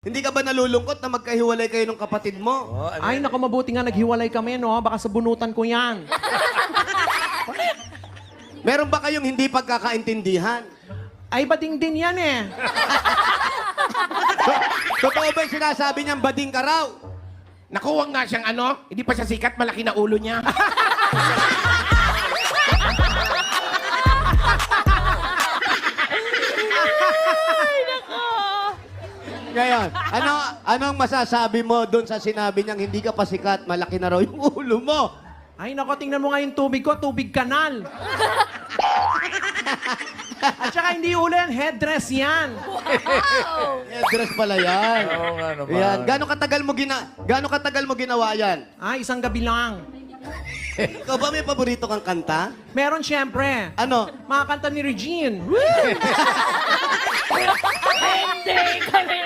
Hindi ka ba nalulungkot na magkahiwalay kayo ng kapatid mo? Oh, ano Ay, naku, mabuti nga naghiwalay kami, no? Baka sa bunutan ko yan. Meron ba kayong hindi pagkakaintindihan? Ay, bading din yan eh. Totoo ba yung sinasabi niyang bading ka raw? Nakuha nga siyang ano, hindi pa siya sikat, malaki na ulo niya. Ngayon, ano anong masasabi mo doon sa sinabi niyang hindi ka pa sikat, malaki na raw yung ulo mo? Ay, naku, tingnan mo nga yung tubig ko, tubig kanal. At saka hindi ulo yan, headdress yan. Eh, dress pala yan. Oo nga naman. Yan. Gano'ng katagal mo gina Gano'ng katagal mo ginawa yan? Ay, isang gabi lang. Ikaw ba may paborito kang kanta? Meron siyempre. Ano? Mga kanta ni Regine. Hindi kami